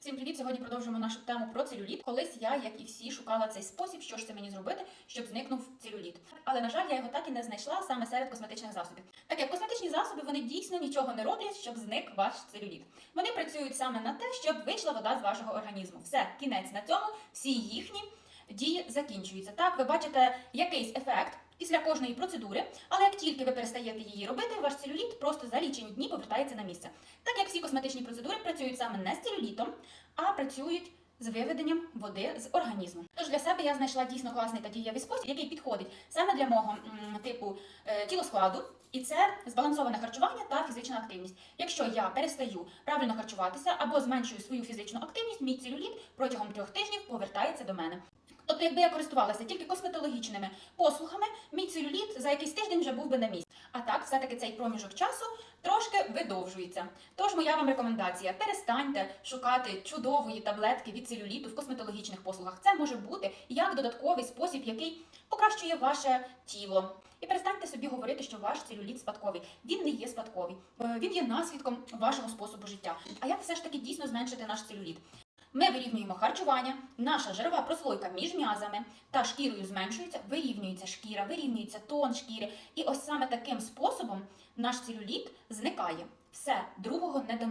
Всім привіт! Сьогодні продовжуємо нашу тему про целюліт. Колись я, як і всі, шукала цей спосіб, що ж це мені зробити, щоб зникнув целюліт. Але на жаль, я його так і не знайшла саме серед косметичних засобів. Так як косметичні засоби вони дійсно нічого не роблять, щоб зник ваш целюліт. Вони працюють саме на те, щоб вийшла вода з вашого організму. Все, кінець на цьому, всі їхні дії закінчуються. Так, ви бачите якийсь ефект. Після кожної процедури, але як тільки ви перестаєте її робити, ваш целюліт просто за лічені дні повертається на місце. Так як всі косметичні процедури працюють саме не з целюлітом, а працюють з виведенням води з організму. Тож для себе я знайшла дійсно класний та дієвий спосіб, який підходить саме для мого м, типу е, тілоскладу, і це збалансоване харчування та фізична активність. Якщо я перестаю правильно харчуватися або зменшую свою фізичну активність, мій целюліт протягом трьох тижнів повертається до мене. Тобто, якби я користувалася тільки косметологічними послугами, мій целюліт за якийсь тиждень вже був би на місці. А так, все-таки цей проміжок часу трошки видовжується. Тож моя вам рекомендація: перестаньте шукати чудової таблетки від целюліту в косметологічних послугах. Це може бути як додатковий спосіб, який покращує ваше тіло. І перестаньте собі говорити, що ваш целюліт спадковий. Він не є спадковий. Е, Він є наслідком вашого способу життя. А як все ж таки дійсно зменшити наш целюліт? Ми вирівнюємо харчування, наша жирова прослойка між м'язами та шкірою зменшується, вирівнюється шкіра, вирівнюється тон шкіри. І ось саме таким способом наш целюліт зникає. Все, другого не дано.